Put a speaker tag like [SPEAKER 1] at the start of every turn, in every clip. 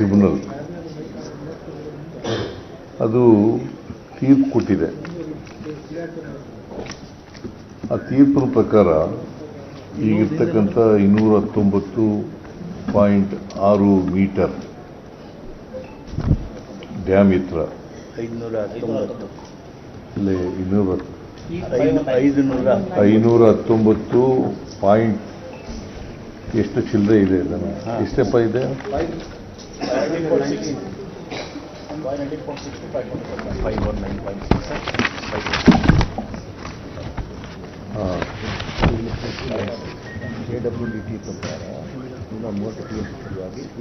[SPEAKER 1] Tribunal ಅದು ತೀರ್ಪು ಕೊಟ್ಟಿದೆ. ಆ ತೀರ್ಪಿನ ಪ್ರಕಾರ ಈಗಿರ್ತಕ್ಕಂಥ ಇನ್ನೂರ ಹತ್ತೊಂಬತ್ತು ಪಾಯಿಂಟ್ ಆರು ಮೀಟರ್ ಡ್ಯಾಮ್
[SPEAKER 2] ಇತ್ರ.
[SPEAKER 1] ಇಲ್ಲಿ ಇನ್ನೂರ ಐನೂರ ಹತ್ತೊಂಬತ್ತು ಪಾಯಿಂಟ್ ಎಷ್ಟು ಚಿಲ್ಲರೆ ಇದೆ ಇದನ್ನು?
[SPEAKER 2] ಎಷ್ಟೆಪ್ಪ
[SPEAKER 1] ಎಷ್ಟಪ್ಪ ಇದೆ?
[SPEAKER 3] ಕೆ ಡಬ್ಲ್ಯೂ ಡಿ ಟಿ ಪ್ರಕಾರ ಇನ್ನು ಮೂವತ್ತು ಟಿ ಎಸ್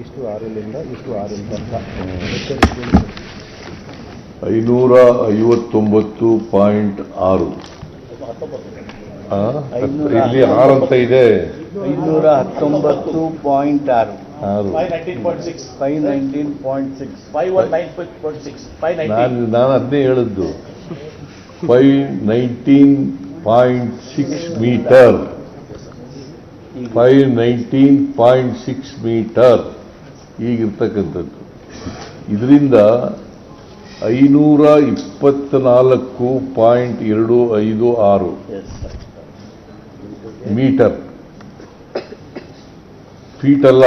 [SPEAKER 3] ಇಷ್ಟು ಆರ್ ಇಷ್ಟು ಆರ್ ಎಲ್ ತನಕ
[SPEAKER 1] ಐನೂರ ಐವತ್ತೊಂಬತ್ತು ಪಾಯಿಂಟ್ ಆರು? ಇಲ್ಲಿ ಆರು ಅಂತ ಇದೆ
[SPEAKER 2] ಐನೂರ ಹತ್ತೊಂಬತ್ತು ಪಾಯಿಂಟ್ ಆರು
[SPEAKER 1] ಆರು
[SPEAKER 2] ಫೈವ್ ನೈನ್ಟೀನ್ ಪಾಯಿಂಟ್ ಸಿಕ್ಸ್
[SPEAKER 1] ನಾನು ನಾನು ಅದನ್ನೇ ಹೇಳಿದ್ದು. Five nineteen point six metre five nineteen point six metre ಈಗಿರ್ತಕ್ಕಂಥದ್ದು. ಇದರಿಂದ ಐನೂರ ಇಪ್ಪತ್ನಾಲ್ಕು ಪಾಯಿಂಟ್ ಎರಡು ಐದು ಆರು ಮೀಟರ್. ಫೀಟ್ ಅಲ್ಲ.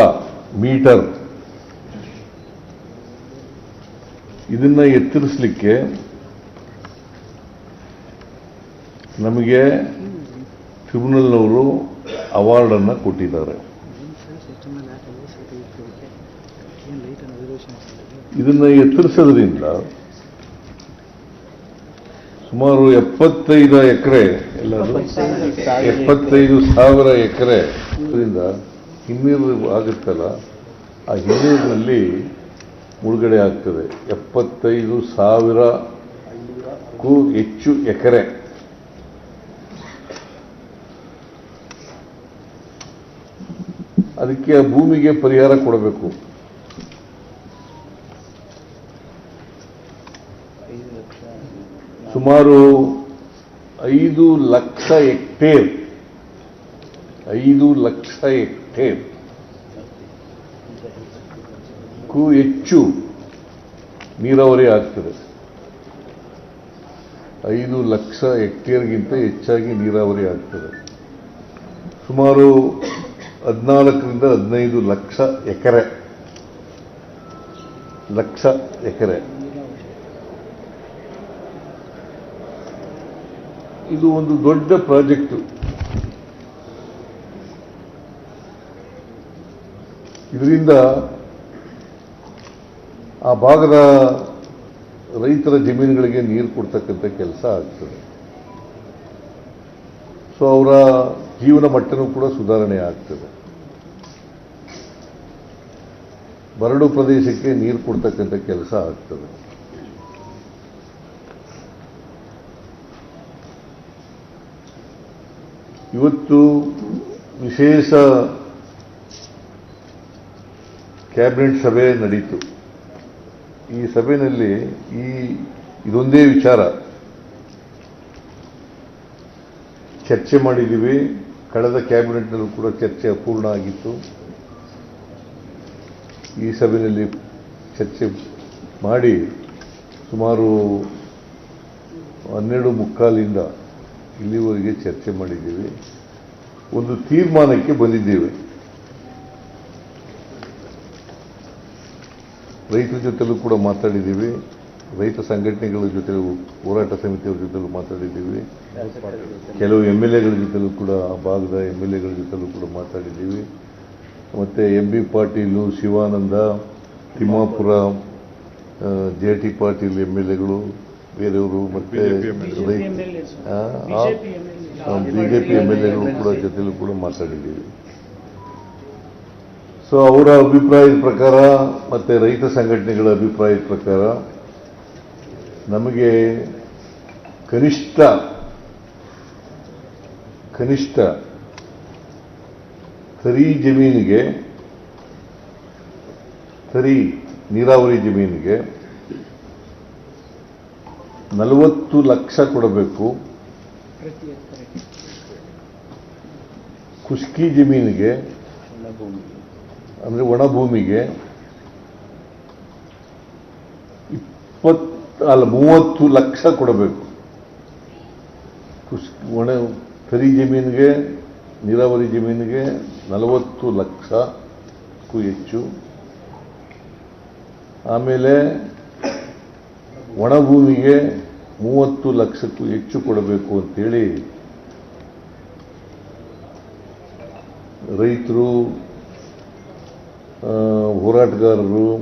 [SPEAKER 1] ಮೀಟರ್. ಇದನ್ನ ಎತ್ತರಿಸಲಿಕ್ಕೆ ನಮಗೆ ಟ್ರಿಬ್ಯುನಲ್ನವರು ಅವಾರ್ಡನ್ನು ಕೊಟ್ಟಿದ್ದಾರೆ. ಇದನ್ನು ಎತ್ತರಿಸೋದ್ರಿಂದ ಸುಮಾರು ಎಪ್ಪತ್ತೈದು ಎಕರೆ ಎಲ್ಲರೂ ಎಪ್ಪತ್ತೈದು ಸಾವಿರ ಎಕರೆ. ಇದರಿಂದ ಹಿನ್ನೀರು ಆಗುತ್ತಲ್ಲ, ಆ ಹಿಮ್ಮಿರಿನಲ್ಲಿ ಮುಳುಗಡೆ ಆಗ್ತದೆ. ಎಪ್ಪತ್ತೈದು ಸಾವಿರಕ್ಕೂ ಹೆಚ್ಚು ಎಕರೆ. ಅದಕ್ಕೆ ಆ ಭೂಮಿಗೆ ಪರಿಹಾರ ಕೊಡಬೇಕು. ಸುಮಾರು ಐದು ಲಕ್ಷ ಹೆಕ್ಟೇರ್, ಐದು ಲಕ್ಷ ಹೆಕ್ಟೇರ್ ಕ್ಕೂ ಹೆಚ್ಚು ನೀರಾವರಿ ಆಗ್ತದೆ. ಐದು ಲಕ್ಷ ಹೆಕ್ಟೇರ್ಗಿಂತ ಹೆಚ್ಚಾಗಿ ನೀರಾವರಿ ಆಗ್ತದೆ. ಸುಮಾರು ಹದಿನಾಲ್ಕರಿಂದ ಹದಿನೈದು ಲಕ್ಷ ಎಕರೆ. ಲಕ್ಷ ಎಕರೆ. ಇದು ಒಂದು ದೊಡ್ಡ ಪ್ರಾಜೆಕ್ಟ್. ಇದರಿಂದ ಆ ಭಾಗದ ರೈತರ ಜಮೀನುಗಳಿಗೆ ನೀರು ಕೊಡ್ತಕ್ಕಂಥ ಕೆಲಸ ಆಗ್ತದೆ. ಸೊ ಅವರ ಜೀವನ ಮಟ್ಟನೂ ಕೂಡ ಸುಧಾರಣೆ ಆಗ್ತದೆ. ಬರಡು ಪ್ರದೇಶಕ್ಕೆ ನೀರು ಕೊಡ್ತಕ್ಕಂಥ ಕೆಲಸ ಆಗ್ತದೆ. ಇವತ್ತು ವಿಶೇಷ ಕ್ಯಾಬಿನೆಟ್ ಸಭೆ ನಡೀತು. ಈ ಸಭೆಯಲ್ಲಿ ಈ ಇದೊಂದೇ ವಿಚಾರ. ಚರ್ಚೆ ಮಾಡಿದ್ದೀವಿ. ಕಳೆದ ಕ್ಯಾಬಿನೆಟ್ನಲ್ಲೂ ಕೂಡ ಚರ್ಚೆ ಅಪೂರ್ಣ ಆಗಿತ್ತು. ಈ ಸಭೆಯಲ್ಲಿ ಚರ್ಚೆ ಮಾಡಿ ಸುಮಾರು ಹನ್ನೆರಡು ಮುಕ್ಕಾಲಿಂದ ಇಲ್ಲಿವರೆಗೆ ಚರ್ಚೆ ಮಾಡಿದ್ದೀವಿ. ಒಂದು ತೀರ್ಮಾನಕ್ಕೆ ಬಂದಿದ್ದೇವೆ. ರೈತರ ಜೊತೆಲೂ ಕೂಡ ಮಾತಾಡಿದ್ದೀವಿ. ರೈತ ಸಂಘಟನೆಗಳ ಜೊತೆ ಹೋರಾಟ ಸಮಿತಿಯವರ ಜೊತೆಲೂ ಮಾತಾಡಿದ್ದೀವಿ. ಕೆಲವು ಎಂ ಎಲ್ ಎಗಳ ಜೊತೆಲೂ ಕೂಡ ಆ ಭಾಗದ ಎಂ ಎಲ್ ಎಗಳ ಜೊತೆಲೂ ಕೂಡ ಮಾತಾಡಿದ್ದೀವಿ. ಮತ್ತು M B Patil Shivanand Timmapur J T Patil M L ಎಗಳು ಬೇರೆಯವರು ಮತ್ತೆ ಪಿ ಎಂ ಎಲ್ ಎಗಳು ಕೂಡ ಜೊತೆಲೂ ಕೂಡ ಮಾತಾಡಿದ್ದೀವಿ. ಸೊ ಅವರ ಅಭಿಪ್ರಾಯದ ಪ್ರಕಾರ ಮತ್ತು ರೈತ ಸಂಘಟನೆಗಳ ಅಭಿಪ್ರಾಯದ ಪ್ರಕಾರ ನಮಗೆ ಕನಿಷ್ಠ ಕನಿಷ್ಠ ತರಿ ಜಮೀನಿಗೆ ತರಿ ನೀರಾವರಿ ಜಮೀನಿಗೆ ನಲವತ್ತು ಲಕ್ಷ ಕೊಡಬೇಕು. ಖುಷ್ಕಿ ಜಮೀನಿಗೆ ಅಂದರೆ ಒಣ ಭೂಮಿಗೆ ಇಪ್ಪತ್ ಅಲ್ಲ, ಮೂವತ್ತು ಲಕ್ಷ ಕೊಡಬೇಕು. ಕೃಷಿ ಒಣ ಕರಿ ಜಮೀನಿಗೆ, ನೀರಾವರಿ ಜಮೀನಿಗೆ ನಲವತ್ತು ಲಕ್ಷಕ್ಕೂ ಹೆಚ್ಚು. ಆಮೇಲೆ ಒಣಭೂಮಿಗೆ ಮೂವತ್ತು ಲಕ್ಷಕ್ಕೂ ಹೆಚ್ಚು ಕೊಡಬೇಕು ಅಂತೇಳಿ ರೈತರು ಹೋರಾಟಗಾರರು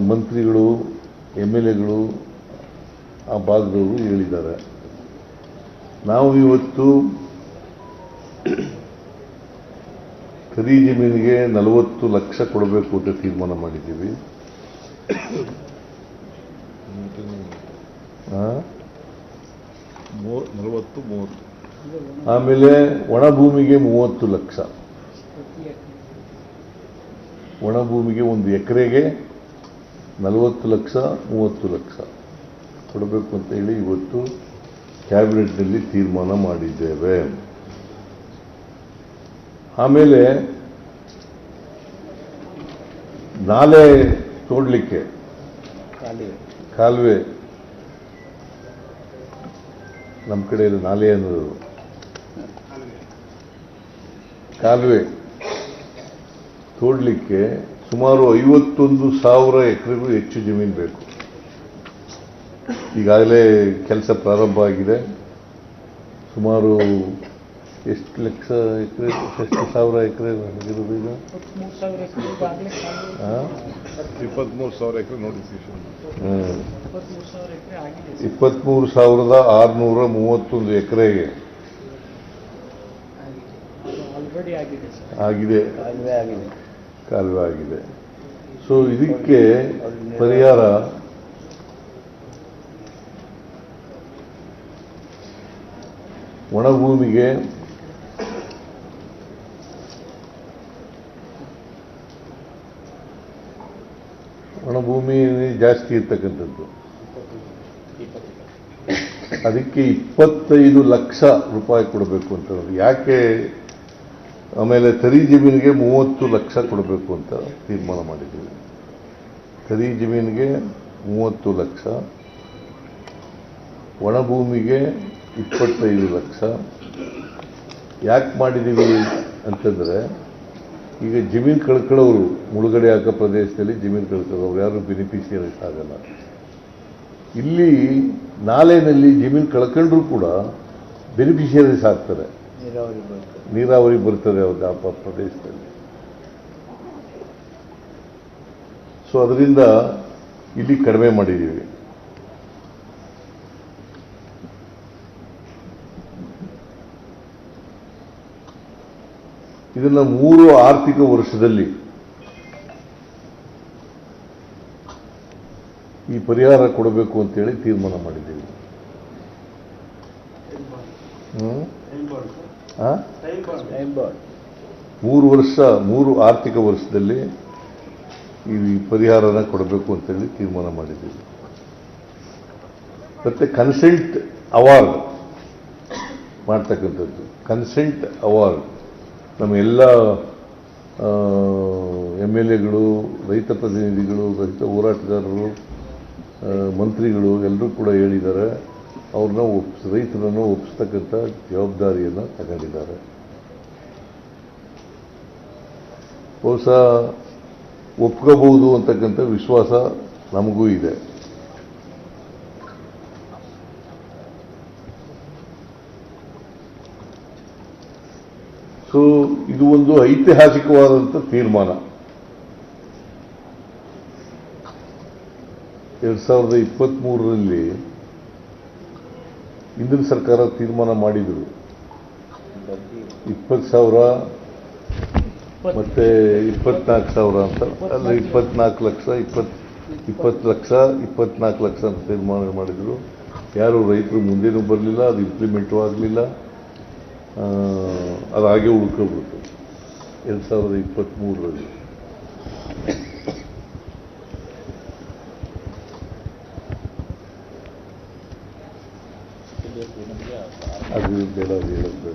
[SPEAKER 1] ಮಂತ್ರಿಗಳು ಎಂ ಎಲ್ ಎಗಳು ಆ ಭಾಗದವರು ಹೇಳಿದ್ದಾರೆ. ನಾವು ಇವತ್ತು ಕರಿ ಜಮೀನಿಗೆ ನಲವತ್ತು ಲಕ್ಷ ಕೊಡಬೇಕು ಅಂತ ತೀರ್ಮಾನ ಮಾಡಿದ್ದೀವಿ. ಆ?
[SPEAKER 4] ನಲವತ್ತು ಮೂವತ್ತು.
[SPEAKER 1] ಆಮೇಲೆ ಒಣ ಭೂಮಿಗೆ ಮೂವತ್ತು ಲಕ್ಷ. ಒಣ ಭೂಮಿಗೆ ಒಂದು ಎಕರೆಗೆ ನಲವತ್ತು ಲಕ್ಷ ಮೂವತ್ತು ಲಕ್ಷ ಕೊಡಬೇಕು ಅಂತ ಹೇಳಿ ಇವತ್ತು ಕ್ಯಾಬಿನೆಟ್ನಲ್ಲಿ ತೀರ್ಮಾನ ಮಾಡಿದ್ದೇವೆ. ಆಮೇಲೆ ನಾಲೆ ತೋಡಲಿಕ್ಕೆ ಕಾಲುವೆ. ನಮ್ಮ ಕಡೆಯಲ್ಲಿ ನಾಲೆ ಅನ್ನೋದು. ಕಾಲುವೆ. ತೋಡ್ಲಿಕ್ಕೆ ಸುಮಾರು ಐವತ್ತೊಂದು ಸಾವಿರ ಎಕರೆಗೂ ಹೆಚ್ಚು ಜಮೀನು ಬೇಕು. ಈಗಾಗಲೇ ಕೆಲಸ ಪ್ರಾರಂಭ ಆಗಿದೆ. ಸುಮಾರು ಎಷ್ಟು ಲಕ್ಷ ಎಕರೆ ಎಷ್ಟು ಸಾವಿರ ಎಕರೆ ಇರೋದು ಈಗ ಇಪ್ಪತ್ತ್ಮೂರು
[SPEAKER 4] ಇಪ್ಪತ್ಮೂರು ಸಾವಿರ ಎಕರೆ ನೋಟಿಫಿಕೇಶನ್
[SPEAKER 1] ಇಪ್ಪತ್ತ್ಮೂರು ಇಪ್ಪತ್ಮೂರು ಸಾವಿರದ ಆರುನೂರ ಮೂವತ್ತೊಂದು ಎಕರೆಗೆ.
[SPEAKER 5] ಆಲ್ರೆಡಿ ಆಗಿದೆ ಸರ್.
[SPEAKER 1] ಆಗಿದೆ.
[SPEAKER 2] ಕಾಲುವೆ ಆಗಿದೆ
[SPEAKER 1] ಕಾಲುವೆ ಆಗಿದೆ ಸೊ ಇದಕ್ಕೆ ಪರಿಹಾರ ಒಣಭೂಮಿಗೆ ಒಣಭೂಮಿ ಜಾಸ್ತಿ ಇರ್ತಕ್ಕಂಥದ್ದು. ಅದಕ್ಕೆ ಇಪ್ಪತ್ತೈದು ಲಕ್ಷ ರೂಪಾಯಿ ಕೊಡಬೇಕು ಅಂತ ಯಾಕೆ ಆಮೇಲೆ ತರಿ ಜಮೀನಿಗೆ ಮೂವತ್ತು ಲಕ್ಷ ಕೊಡಬೇಕು ಅಂತ ತೀರ್ಮಾನ ಮಾಡಿದ್ದೀವಿ ತರಿ ಜಮೀನಿಗೆ ಮೂವತ್ತು ಲಕ್ಷ, ಒಣಭೂಮಿಗೆ ಇಪ್ಪತ್ತೈದು ಲಕ್ಷ. ಯಾಕೆ ಮಾಡಿದ್ದೀವಿ ಅಂತಂದರೆ, ಈಗ ಜಮೀನು ಕಳ್ಕೊಳ್ಳೋರು, ಮುಳುಗಡೆ ಹಾಕೋ ಪ್ರದೇಶದಲ್ಲಿ ಜಮೀನು ಕಳ್ಕೊಳ್ಳೋರು ಯಾರು ಬೆನಿಫಿಷಿಯರೀಸ್ ಆಗಲ್ಲ. ಇಲ್ಲಿ ನಾಲೆಯಲ್ಲಿ ಜಮೀನು ಕಳ್ಕೊಂಡ್ರೂ ಕೂಡ ಬೆನಿಫಿಷಿಯರೀಸ್ ಆಗ್ತಾರೆ
[SPEAKER 2] ನೀರಾವರಿ ಬರ್ತದೆ.
[SPEAKER 1] ಅವ್ರಿಗೆ ಆ ಪ್ರದೇಶದಲ್ಲಿ. ಸೊ ಅದರಿಂದ ಇಲ್ಲಿ ಕಡಿಮೆ ಮಾಡಿದ್ದೀವಿ. ಇದನ್ನ ಮೂರು ಆರ್ಥಿಕ ವರ್ಷದಲ್ಲಿ ಈ ಪರಿಹಾರ ಕೊಡಬೇಕು ಅಂತೇಳಿ ತೀರ್ಮಾನ ಮಾಡಿದ್ದೀವಿ. ಮೂರು ವರ್ಷ, ಮೂರು ಆರ್ಥಿಕ ವರ್ಷದಲ್ಲಿ ಈ ಪರಿಹಾರನ ಕೊಡಬೇಕು ಅಂತೇಳಿ ತೀರ್ಮಾನ ಮಾಡಿದ್ದೀವಿ. ಮತ್ತೆ ಕನ್ಸೆಂಟ್ ಅವಾರ್ಡ್ ಮಾಡ್ತಕ್ಕಂಥದ್ದು. Consent award. ನಮ್ಮ ಎಲ್ಲ ಎಂ ಎಲ್ ಎಗಳು, ರೈತ ಪ್ರತಿನಿಧಿಗಳು, ರೈತ ಹೋರಾಟಗಾರರು ಮಂತ್ರಿಗಳು ಎಲ್ಲರೂ ಕೂಡ ಹೇಳಿದ್ದಾರೆ. ಅವ್ರನ್ನ ಒಪ್ಪಿಸ ರೈತರನ್ನು ಒಪ್ಪಿಸ್ತಕ್ಕಂಥ ಜವಾಬ್ದಾರಿಯನ್ನು ತಗೊಂಡಿದ್ದಾರೆ. ಬಹುಶಃ ಒಪ್ಕೋಬಹುದು ಅಂತಕ್ಕಂಥ ವಿಶ್ವಾಸ ನಮಗೂ ಇದೆ. ಸೊ ಇದು ಒಂದು ಐತಿಹಾಸಿಕವಾದಂಥ ತೀರ್ಮಾನ. ಎರಡ್ ಸಾವಿರದ ಇಪ್ಪತ್ತ್ ಮೂರರಲ್ಲಿ ಹಿಂದಿನ ಸರ್ಕಾರ ತೀರ್ಮಾನ ಮಾಡಿದ್ರು. ಇಪ್ಪತ್ತು ಸಾವಿರ ಮತ್ತೆ ಇಪ್ಪತ್ನಾಲ್ಕು ಸಾವಿರ ಅಂತ ಅಲ್ಲ ಇಪ್ಪತ್ನಾಲ್ಕು ಲಕ್ಷ ಇಪ್ಪತ್ ಇಪ್ಪತ್ತು ಲಕ್ಷ ಇಪ್ಪತ್ನಾಲ್ಕು ಲಕ್ಷ ಅಂತ ತೀರ್ಮಾನ ಮಾಡಿದರು. ಯಾರು ರೈತರು ಮುಂದೇನೂ ಬರಲಿಲ್ಲ, ಅದು ಇಂಪ್ಲಿಮೆಂಟು ಆಗಲಿಲ್ಲ. ಅದು ಹಾಗೆ ಉಳ್ಕೊಬಿಡ್ತು ಎರಡು ಸಾವಿರದ ಇಪ್ಪತ್ತ್ಮೂರರಲ್ಲಿ ಅದು ಬೇಡ ಅದು ಹೇಳೋದು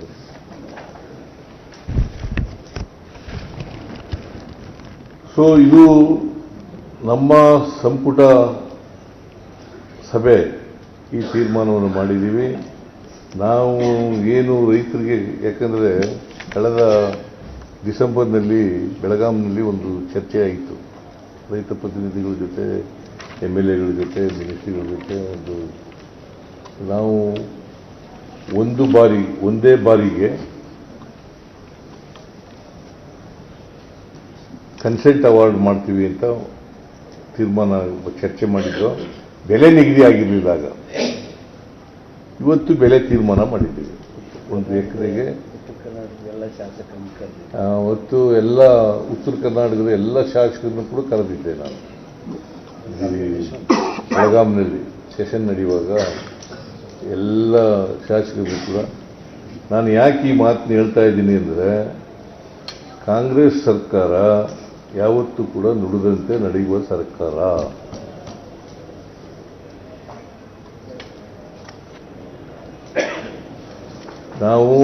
[SPEAKER 1] ಸೊ ಇದು ನಮ್ಮ ಸಂಪುಟ ಸಭೆ ಈ ತೀರ್ಮಾನವನ್ನು ಮಾಡಿದ್ದೀವಿ. ನಾವು ಏನು ರೈತರಿಗೆ, ಯಾಕಂದರೆ ಕಳೆದ ಡಿಸೆಂಬರ್ನಲ್ಲಿ, ಬೆಳಗಾಂನಲ್ಲಿ ಒಂದು ಚರ್ಚೆ ಆಯಿತು. ರೈತ ಪ್ರತಿನಿಧಿಗಳ ಜೊತೆ, ಎಂ ಎಲ್ ಎಗಳ ಜೊತೆ, ಮಿನಿಸ್ಟ್ರಿಗಳ ಜೊತೆ ಒಂದು, ನಾವು ಒಂದು ಬಾರಿ, ಒಂದೇ ಬಾರಿಗೆ ಕನ್ಸೆಂಟ್ ಅವಾರ್ಡ್ ಮಾಡ್ತೀವಿ ಅಂತ ತೀರ್ಮಾನ ಚರ್ಚೆ ಮಾಡಿದ್ದು ಬೆಲೆ ನಿಗದಿ ಆಗಿರಲಿಲ್ಲ ಆಗ. ಇವತ್ತು ಬೆಲೆ ತೀರ್ಮಾನ ಮಾಡಿದ್ದೀವಿ. ಒಂದು ಎಕರೆಗೆ ಅವತ್ತು ಎಲ್ಲ ಉತ್ತರ ಕರ್ನಾಟಕದ ಎಲ್ಲ ಶಾಸಕರನ್ನು ಕೂಡ ಕರೆದಿದ್ದೆ ನಾನು. ಬೆಳಗಾಂನಲ್ಲಿ, ಸೆಷನ್ ನಡೆಯುವಾಗ ಎಲ್ಲ ಶಾಸಕರು ಕೂಡ ನಾನು ಯಾಕೆ ಈ ಮಾತನ್ನ ಹೇಳ್ತಾ ಇದ್ದೀನಿ ಅಂದರೆ ಕಾಂಗ್ರೆಸ್ ಸರ್ಕಾರ ಯಾವತ್ತೂ ಕೂಡ ನುಡಿದಂತೆ ನಡೆಯುವ ಸರ್ಕಾರ. ನಾವು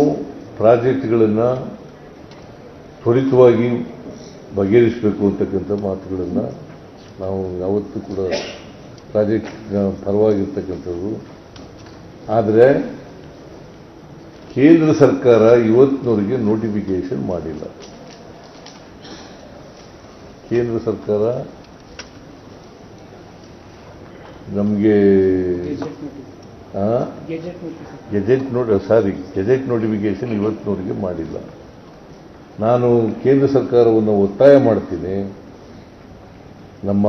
[SPEAKER 1] ಪ್ರಾಜೆಕ್ಟ್ಗಳನ್ನು ತ್ವರಿತವಾಗಿ ಬಗೆಹರಿಸಬೇಕು ಅಂತಕ್ಕಂಥ ಮಾತುಗಳನ್ನು ನಾವು ಯಾವತ್ತೂ ಕೂಡ ಪ್ರಾಜೆಕ್ಟ್ ಪರವಾಗಿರ್ತಕ್ಕಂಥದ್ದು ಆದರೆ ಕೇಂದ್ರ ಸರ್ಕಾರ ಇವತ್ತಿನವರಿಗೆ ನೋಟಿಫಿಕೇಶನ್ ಮಾಡಿಲ್ಲ. ಕೇಂದ್ರ ಸರ್ಕಾರ ನಮಗೆ. ಗೆಜೆಟ್ ನೋಡಿ ಸಾರಿ ಗೆಜೆಟ್ ನೋಟಿಫಿಕೇಶನ್ ಇವತ್ತಿನವರಿಗೆ ಮಾಡಿಲ್ಲ. ನಾನು ಕೇಂದ್ರ ಸರ್ಕಾರವನ್ನು ಒತ್ತಾಯ ಮಾಡ್ತೀನಿ. ನಮ್ಮ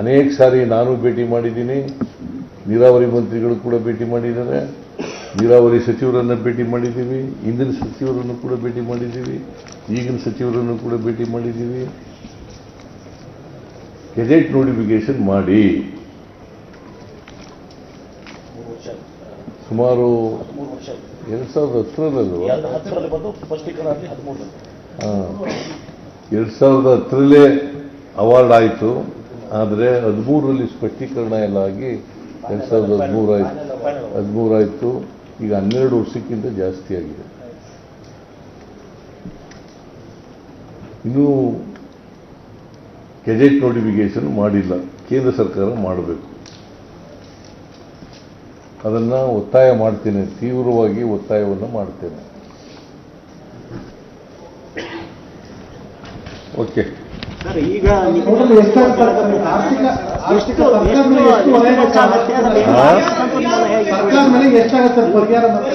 [SPEAKER 1] ಅನೇಕ ಸಾರಿ ನಾನು ಭೇಟಿ ಮಾಡಿದ್ದೀನಿ. ನೀರಾವರಿ ಮಂತ್ರಿಗಳು ಕೂಡ ಭೇಟಿ ಮಾಡಿದ್ದಾರೆ. ನೀರಾವರಿ ಸಚಿವರನ್ನು ಭೇಟಿ ಮಾಡಿದ್ದೀವಿ. ಹಿಂದಿನ ಸಚಿವರನ್ನು ಕೂಡ ಭೇಟಿ ಮಾಡಿದ್ದೀವಿ. ಈಗಿನ ಸಚಿವರನ್ನು ಕೂಡ ಭೇಟಿ ಮಾಡಿದ್ದೀವಿ. ಗೆಜೆಟ್ ನೋಟಿಫಿಕೇಶನ್ ಮಾಡಿ. ಸುಮಾರು ಎರಡ್ ಸಾವಿರದ
[SPEAKER 3] ಹತ್ತರಲ್ಲೂ
[SPEAKER 1] ಎರಡು ಸಾವಿರದ ಹತ್ತರಲ್ಲೇ ಅವಾರ್ಡ್ ಆಯಿತು. ಆದರೆ ಹದಿಮೂರರಲ್ಲಿ ಸ್ಪಷ್ಟೀಕರಣ ಎಲ್ಲ ಆಗಿ ಎರಡು ಸಾವಿರದ ಹದಿಮೂರು ಆಯಿತು ಹದಿಮೂರು ಆಯಿತು ಈಗ ಹನ್ನೆರಡು ವರ್ಷಕ್ಕಿಂತ ಜಾಸ್ತಿ ಆಗಿದೆ. ಇನ್ನೂ ಕೆಜೆಟ್ ನೋಟಿಫಿಕೇಶನ್ ಮಾಡಿಲ್ಲ. ಕೇಂದ್ರ ಸರ್ಕಾರ ಮಾಡಬೇಕು. ಅದನ್ನು ಒತ್ತಾಯ ಮಾಡ್ತೇನೆ, ತೀವ್ರವಾಗಿ ಒತ್ತಾಯವನ್ನು ಮಾಡ್ತೇನೆ. ಓಕೆ.
[SPEAKER 6] ಈಗ ಎಷ್ಟು
[SPEAKER 7] ಸರ್ಕಾರ
[SPEAKER 6] ಎಷ್ಟು
[SPEAKER 7] ಮೇಲೆ
[SPEAKER 6] ಹೇಗೆ
[SPEAKER 7] ಸರ್ಕಾರ ಎಷ್ಟಾಗುತ್ತೆ ಸರ್ ಪರಿಹಾರ ಮತ್ತೆ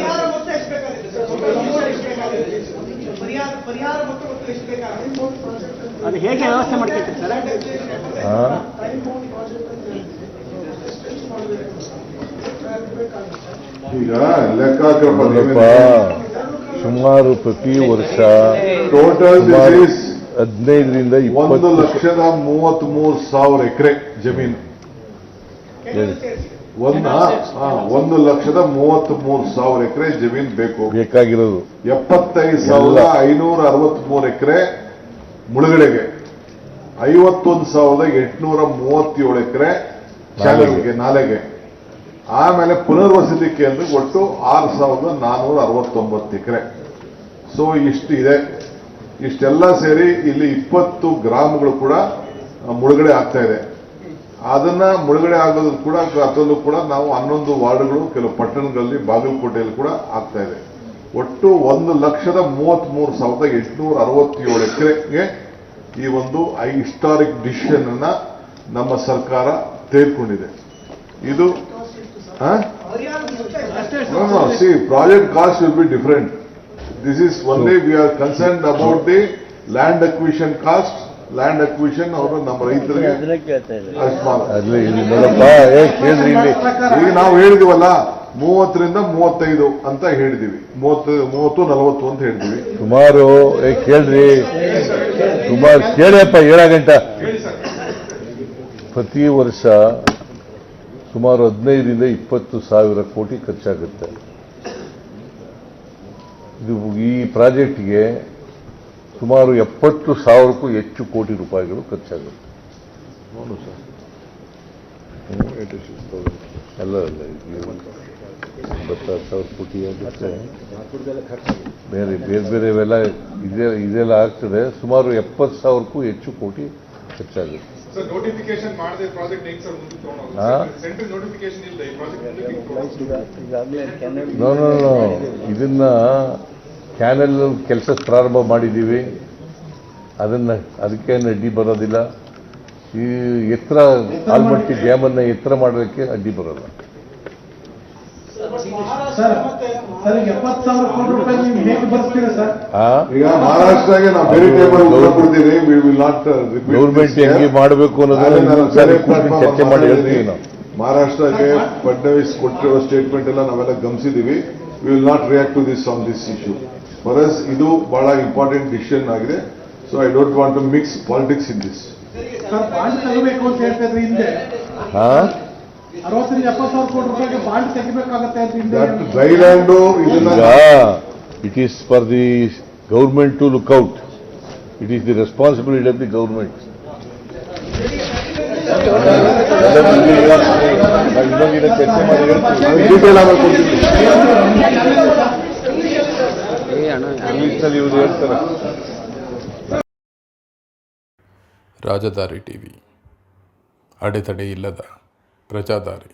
[SPEAKER 6] ಅದು ಹೇಗೆ ವ್ಯವಸ್ಥೆ ಮಾಡ್ಕೊಳ್ತೀರಿ ಸರ್?
[SPEAKER 4] ಈಗ ಲೆಕ್ಕಾಚಾರ
[SPEAKER 1] ನೋಡಪ್ಪ ಸುಮಾರು ಪ್ರತಿ ವರ್ಷ
[SPEAKER 4] ಟೋಟಲ್
[SPEAKER 1] ಹದಿನೈದರಿಂದ
[SPEAKER 4] ಒಂದು ಲಕ್ಷದ ಮೂವತ್ತ್ ಮೂರು ಸಾವಿರ ಎಕರೆ. ಜಮೀನು. ಒಂದು ಒಂದು ಲಕ್ಷದ ಮೂವತ್ತ್ ಮೂರು ಸಾವಿರ ಎಕರೆ ಜಮೀನ್ ಬೇಕು.
[SPEAKER 1] ಬೇಕಾಗಿರೋದು.
[SPEAKER 4] ಎಪ್ಪತ್ತೈದು ಸಾವಿರದ ಐನೂರ ಅರವತ್ಮೂರು ಎಕರೆ ಮುಳುಗಡೆಗೆ. ಐವತ್ತೊಂದು ಸಾವಿರದ ಎಂಟುನೂರ ಮೂವತ್ತೇಳು ಎಕರೆ ಶಾಲೆಗಳಿಗೆ ನಾಲೆಗೆ. ಆಮೇಲೆ ಪುನರ್ವಸತಿ ಅಂದ್ರೆ ಒಟ್ಟು ಆರು ಸಾವಿರದ ನಾನ್ನೂರ ಅರವತ್ತೊಂಬತ್ತು ಎಕರೆ. ಸೊ ಇಷ್ಟು ಇದೆ. ಇಷ್ಟೆಲ್ಲ ಸೇರಿ ಇಲ್ಲಿ ಇಪ್ಪತ್ತು ಗ್ರಾಮಗಳು ಕೂಡ ಮುಳುಗಡೆ ಆಗ್ತಾ ಇದೆ. ಅದನ್ನ ಮುಳುಗಡೆ ಆಗೋದು ಕೂಡ ಅದರಲ್ಲೂ ಕೂಡ ನಾವು ಹನ್ನೊಂದು ವಾರ್ಡ್ಗಳು, ಕೆಲವು ಪಟ್ಟಣಗಳಲ್ಲಿ, ಬಾಗಲಕೋಟೆಯಲ್ಲಿ ಕೂಡ ಆಗ್ತಾ ಇದೆ. ಒಟ್ಟು ಒಂದು ಲಕ್ಷದ ಮೂವತ್ತ್ ಮೂರು ಸಾವಿರದ ಎಂಟುನೂರ ಅರವತ್ತೇಳು ಎಕರೆಗೆ ಈ ಒಂದು ಐ ಹಿಸ್ಟಾರಿಕ್ ಡಿಸಿಷನ್ ಅನ್ನ ನಮ್ಮ ಸರ್ಕಾರ ತೆಗೆದುಕೊಂಡಿದೆ. ಇದು see project cost will be different this is only we are concerned about the land acquisition cost land acquisition ಅವರು ನಮ್ಮ ರೈತರಿಗೆ ಈಗ ನಾವು ಹೇಳಿದಿವಲ್ಲ ಮೂವತ್ತರಿಂದ ಮೂವತ್ತೈದು ಅಂತ ಹೇಳಿದೀವಿ. ಮೂವತ್ತು ಮೂವತ್ತು ನಲವತ್ತು ಅಂತ ಹೇಳಿದೀವಿ.
[SPEAKER 1] ಸುಮಾರು ಏ ಕೇಳ್ರಿ. ಸುಮಾರು ಕೇಳಪ್ಪ ಏಳ ಗಂಟ ಪ್ರತಿ ವರ್ಷ ಸುಮಾರು ಹದಿನೈದರಿಂದ ಇಪ್ಪತ್ತು ಸಾವಿರ ಕೋಟಿ ಖರ್ಚಾಗುತ್ತೆ. ಇದು ಈ ಪ್ರಾಜೆಕ್ಟ್ಗೆ ಸುಮಾರು ಎಪ್ಪತ್ತು ಸಾವಿರಕ್ಕೂ ಹೆಚ್ಚು ಕೋಟಿ ರೂಪಾಯಿಗಳು ಖರ್ಚಾಗುತ್ತೆ. ಅಲ್ಲ ಅಲ್ಲ ಇದು ಎಂಬತ್ತಾರು ಸಾವಿರ ಕೋಟಿ ಆಗುತ್ತೆ. ಬೇರೆ ಬೇರೆ ಇವೆಲ್ಲ ಇದೇ ಇದೆಲ್ಲ ಆಗ್ತದೆ. ಸುಮಾರು ಎಪ್ಪತ್ತು ಸಾವಿರಕ್ಕೂ ಹೆಚ್ಚು ಕೋಟಿ ಖರ್ಚಾಗುತ್ತೆ.
[SPEAKER 8] ಸರ್ ಸರ್
[SPEAKER 1] ನೋ ನೋ ಇದನ್ನ ಕ್ಯಾನಲ್ ಕೆಲಸ ಪ್ರಾರಂಭ ಮಾಡಿದ್ದೀವಿ ಅದನ್ನ ಅದಕ್ಕೆ ಅಡ್ಡಿ ಬರೋದಿಲ್ಲ. ಈ ಎತ್ತರ ಆಲ್ಮಟ್ಟಿ ಡ್ಯಾಮನ್ನು ಎತ್ತರ ಮಾಡೋದಕ್ಕೆ ಅಡ್ಡಿ ಬರೋಲ್ಲ.
[SPEAKER 7] ರೂಪಾಯಿ ನೀವು ಹೇಗೆ ಸರ್?
[SPEAKER 4] ಈಗ ಮಹಾರಾಷ್ಟ್ರಗೆ ನಾವು ಬೇರೆ ಟೈಮಲ್ಲಿ ಕೊಡ್ತೀವಿ ವಿ ವಿಲ್ ನಾಟ್
[SPEAKER 1] ಗೌರ್ಮೆಂಟ್ ಹೆಂಗೆ ಮಾಡಬೇಕು ಅನ್ನೋದನ್ನ ಚರ್ಚೆ ಮಾಡಿ ಹೇಳ್ತೀವಿ ನಾವು.
[SPEAKER 4] ಮಹಾರಾಷ್ಟ್ರಕ್ಕೆ ಫಡ್ನವೀಸ್ ಕೊಟ್ಟಿರೋ ಸ್ಟೇಟ್ಮೆಂಟ್ ಎಲ್ಲ ನಾವೆಲ್ಲ ಗಮನಿಸಿದೀವಿ we will not react to this on this issue for us ಇದು ಬಹಳ ಇಂಪಾರ್ಟೆಂಟ್ ಡಿಸಿಷನ್ ಆಗಿದೆ so I don't want to mix politics in this
[SPEAKER 1] it is for the government to look out it is the responsibility of the government ಚರ್ಚೆ ಮಾಡಿ ಹೇಳ್ತೀವಿ.
[SPEAKER 4] Detail ಆಗಿ ಕೊಡ್ತೀನಿ
[SPEAKER 1] ಹೇಳ್ತಾರ
[SPEAKER 9] ರಾಜಧಾರಿ TV. ಅಡೆತಡೆ ಇಲ್ಲದ ಪ್ರಜಾದಾರಿ.